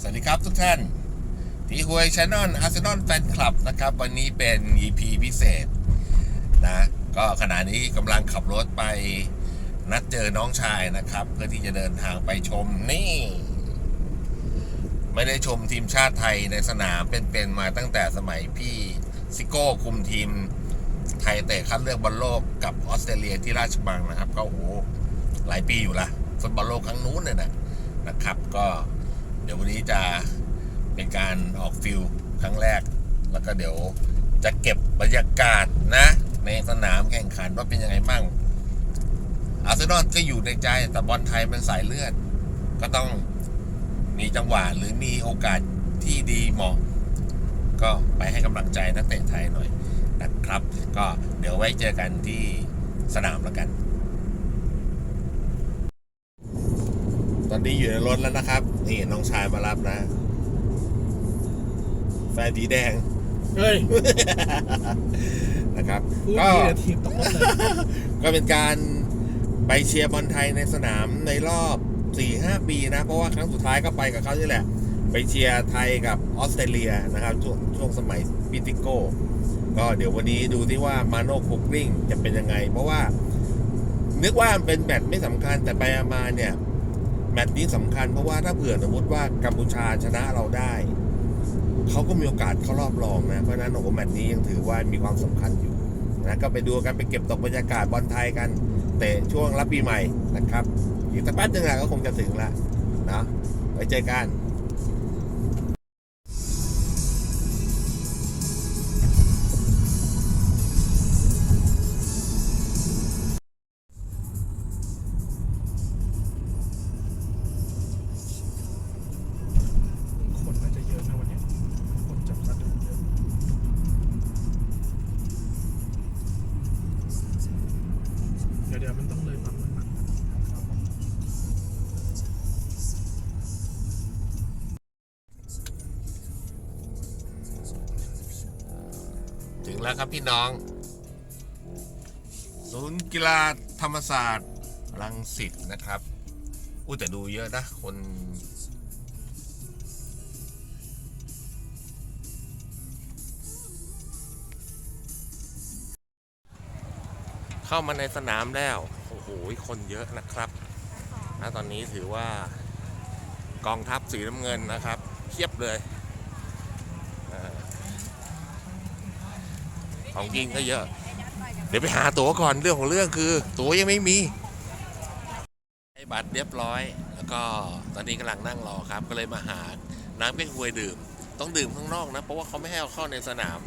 สวัสดีครับทุกท่านที่หวยชานอนอาร์เซนอลแฟนคลับนะครับ วันนี้เป็น EP พิเศษนะ ก็ขณะนี้กำลังขับรถไปนัดเจอน้องชายนะครับ เพื่อที่จะเดินทางไปชมนี่ ไม่ได้ชมทีมชาติไทยในสนามเป็นๆมาตั้งแต่สมัยพี่ซิโก้คุมทีมไทยเตะคัดเลือกบอลโลกกับออสเตรเลียที่ราชบังนะครับ ก็โอ้หหลายปีอยู่ละฟุตบอลโลกครั้งนู้นเนี่ยนะนะครับ ก็ ดี๋ยววันนี้จะเป็นการออกฟิลครั้งแรก แล้วก็เดี๋ยวจะเก็บบรรยากาศนะ ในสนามแข่งขันว่าเป็นยังไงมั่งอาร์เซนอลก็อยู่ในใจแต่บอลไทยมันสายเลือด ก็ต้องมีจังหวะหรือมีโอกาสที่ดีเหมาะ ก็ไปให้กำลังใจนักเตะไทยหน่อยนะครับ ก็เดี๋ยวไว้เจอกันที่สนามแล้วกัน ตอนนี้อยู่ในรถแล้วนะครับ นี่น้องชายมารับนะ แฟนสีแดง เฮ้ยนะครับ พูดก็ดีแต่ทีมตกรอบเลยก็เป็นการไปเชียร์บอลไทยในสนามในรอบ 4-5 ปีนะ เพราะว่าครั้งสุดท้ายก็ไปกับเขานี่แหละ ไปเชียร์ไทยกับออสเตรเลียนะครับ ช่วงช่วงสมัยปิติโก้ก็เดี๋ยววันนี้ดูที่ว่ามาโนคุกลิงจะเป็นยังไง เพราะว่า นึกว่ามันเป็นแมตช์ไม่สำคัญแต่ไปมาเนี่ยแมตช์นี้สำคัญเพราะว่าถ้าเผื่อสมมติว่ากัมพูชาชนะเราได้ เขาก็มีโอกาสเข้ารอบรองนะ เพราะฉะนั้นโอ้โหแมตช์นี้ยังถือว่ามีความสำคัญอยู่นะก็ไปดูกันไปเก็บตกบรรยากาศบอลไทยกัน เตะช่วงรับปีใหม่นะครับ อีกสักแป๊บนึงละก็คงจะถึงละนะไว้เจอกัน งแล้วครับพี่น้อง ศูนย์กีฬาธรรมศาสตร์รังสิตนะครับอู้แต่ดูเยอะนะคน เข้ามาในสนามแล้ว โอ้โห คนเยอะนะครับณตอนนี้ถือว่ากองทัพสีน้ำเงินนะครับเทียบเลยอ่า ของจริงก็เยอะ เดี๋ยวไปหาตั๋วก่อนเรื่องของเรื่องคือ ตั๋วยังไม่มีให้บัตรเรียบร้อย แล้วก็ตอนนี้กำลังนั่งรอครับ ก็เลยมาหาน้ำเก๊กฮวยดื่ม ต้องดื่มข้างนอกนะ เพราะว่าเขาไม่ให้เอาเข้าในสนาม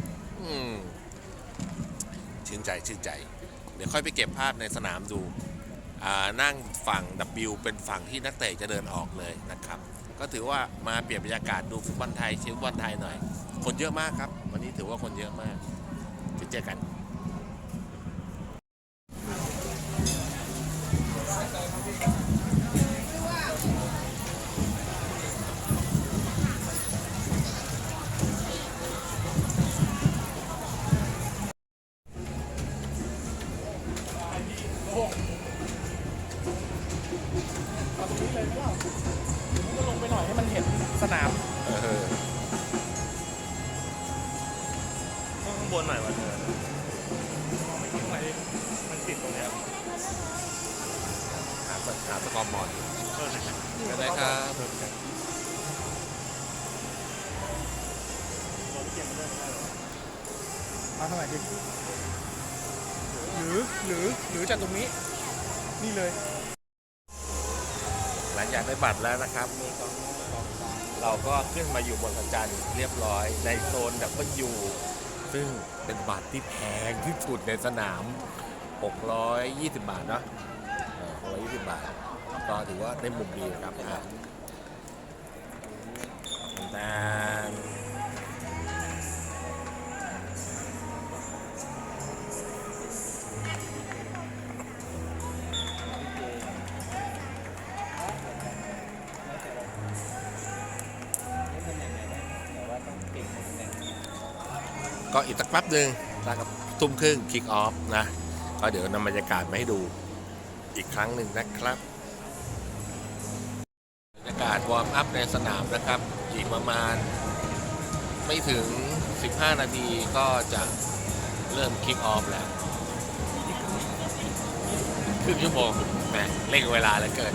อืมชื่นใจชื่นใจ เดี๋ยวค่อยไปเก็บภาพในสนามดูอ่านั่งฝั่ง W เป็นฝั่งที่นักเตะจะเดินออกเลยนะครับ ก็ถือว่ามาเปลี่ยนบรรยากาศดูฟุตบอลไทยเชียร์ฟุตบอลไทยหน่อย คนเยอะมากครับ วันนี้ถือว่าคนเยอะมาก จะเจอกัน มาเท่าไหร่ดิหรือหรือหรือจากตรงนี้ นี่เลย หลังจากได้บัตรแล้วนะครับ เราก็ขึ้นมาอยู่บนสัญจรรย์เรียบร้อยในโซนดับเบิลยูซึ่งเป็นบัตรที่แพงที่สุดในสนาม 620 บาทเนาะเออ620 บาท ก็ถือว่าได้มุมดีนะครับอะแก็อีกสักแป๊บหนึ่งนะครับทุ่มครึ่งคิกออฟนะ ก็เดี๋ยวนำบรรยากาศมาให้ดูอีกครั้งหนึ่งนะครับบรรยากาศวอร์มอัพในสนามนะครับอีกประมาณไม่ถึง 15 นาทีก็จะเริ่มคิกออฟแล้วครึ่งชั่วโมงแหมเร่งเวลาเหลือเกิน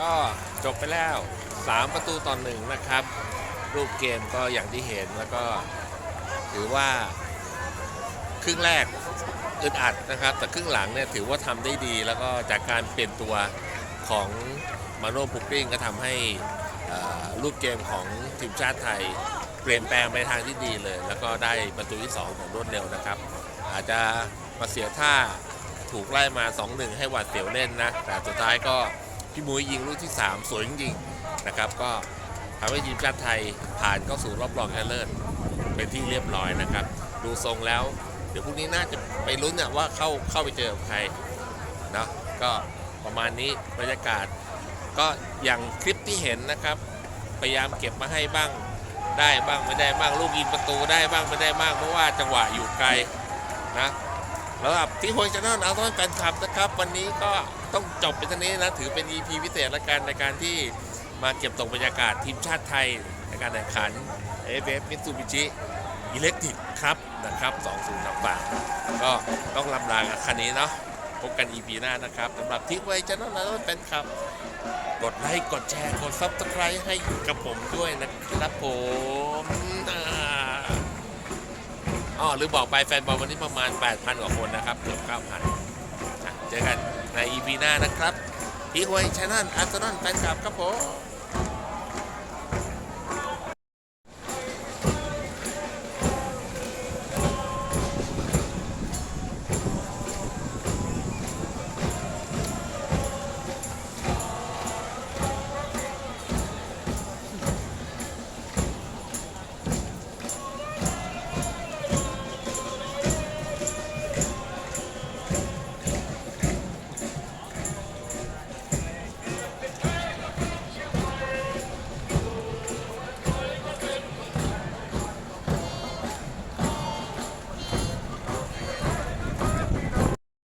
ก็จบไปแล้ว 3 ประตูต่อหนึ่งนะครับ รูปเกมก็อย่างที่เห็นแล้วก็ถือว่าครึ่งแรกอึดอัดนะครับ แต่ครึ่งหลังเนี่ยถือว่าทำได้ดี แล้วก็จากการเปลี่ยนตัวของมาโน่พุกริงก็ทำให้รูปเกมของทีมชาติไทย เปลี่ยนแปลงไปทางที่ดีเลย แล้วก็ได้ประตูที่ 2 ของรวดเร็วนะครับ อาจจะมาเสียท่า ถูกไล่มา 2-1 ให้หวาดเสียวเล่นนะ แต่สุดท้ายก็พี่มุ้ยยิงลูกที่ 3 สวยจริงๆนะครับ ก็ทำให้ทีมชาติไทยผ่านเข้าสู่รอบรองชนะเลิศเป็นที่เรียบร้อยนะครับ ดูทรงแล้ว เดี๋ยวพรุ่งนี้น่าจะไปลุ้นนะว่าเข้าเข้าไปเจอใครเนาะก็ประมาณนี้บรรยากาศ ก็อย่างคลิปที่เห็นนะครับ พยายามเก็บมาให้บ้างได้บ้างไม่ได้บ้างลูกยิงประตูได้บ้างไม่ได้บ้างเพราะว่าจังหวะอยู่ไกลนะ แล้วแบที่โฮชาแนลเอาต้องแฟนคลับนะครับ วันนี้ก็ต้องจบเป็นเท่านี้นะ ถือเป็น EP พิเศษละกันในการที่มาเก็บตกบรรยากาศทีมชาติไทย ในการแข่งขัน AFF Mitsubishi Electric ครับนะครับ20ต่างๆก็ต้องลำลากับคันนี้เนาะพบกัน EP หน้านะครับสำหรับที่โฮยชาแนลแล้วแฟนคลับ กดไลค์ กดแชร์ กด Subscribe ให้กับผมด้วยนะครับผม อ๋อหรือบอกไปแฟนบอลวันนี้ประมาณ 8,000 กว่าคนนะครับเกือบ9,000เจอกันใน EP หน้านะครับพี่หวยช n นลอาร์เซนอลแฟนคลับครับผม